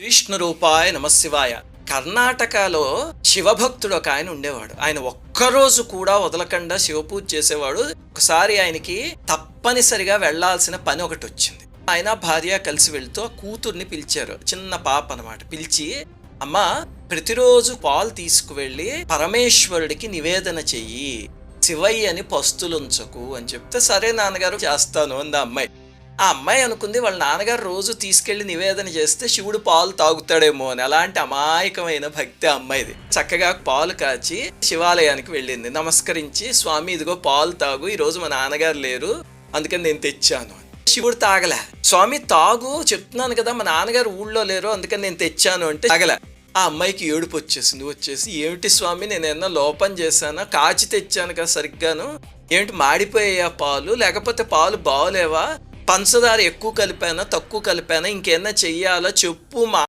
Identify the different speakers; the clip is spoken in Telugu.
Speaker 1: విష్ణు రూపాయ నమశివాయ కర్ణాటకలో శివభక్తుడు ఒక ఆయన ఉండేవాడు. ఆయన ఒక్కరోజు కూడా వదలకుండా శివపూజ చేసేవాడు. ఒకసారి ఆయనకి తప్పనిసరిగా వెళ్ళాల్సిన పని ఒకటి వచ్చింది. ఆయన భార్య కలిసి వెళ్తూ కూతుర్ని పిలిచారు. చిన్న పాప అన్నమాట. పిలిచి అమ్మా ప్రతిరోజు పాలు తీసుకువెళ్ళి పరమేశ్వరుడికి నివేదన చెయ్యి. శివయ్యని పస్తులుంచకు అని చెప్తే సరే నాన్నగారు చేస్తాను అంది అమ్మాయి. ఆ అమ్మాయి అనుకుంది వాళ్ళ నాన్నగారు రోజు తీసుకెళ్ళి నివేదన చేస్తే శివుడు పాలు తాగుతాడేమో అని. అలాంటి అమాయకమైన భక్తి ఆ అమ్మాయిది. చక్కగా పాలు కాచి శివాలయానికి వెళ్ళింది. నమస్కరించి స్వామి ఇదిగో పాలు తాగు ఈ రోజు మా నాన్నగారు లేరు అందుకని నేను తెచ్చాను శివుడు తాగలే. స్వామి తాగు చెప్తున్నాను కదా మా నాన్నగారు ఊళ్ళో లేరు అందుకని నేను తెచ్చాను అంటే తాగలే. ఆ అమ్మాయికి ఏడుపు వచ్చేసింది. వచ్చేసి ఏమిటి స్వామి నేను ఏమన్నా లోపం చేశానా? కాచి తెచ్చాను కదా సరిగ్గాను. ఏమిటి మాడిపోయాయా పాలు? లేకపోతే పాలు బాగోలేవా పంచదార ఎక్కువ కలిపానా తక్కువ కలిపానా ఇంకేమన్నా చెయ్యాలా? చెప్పు మా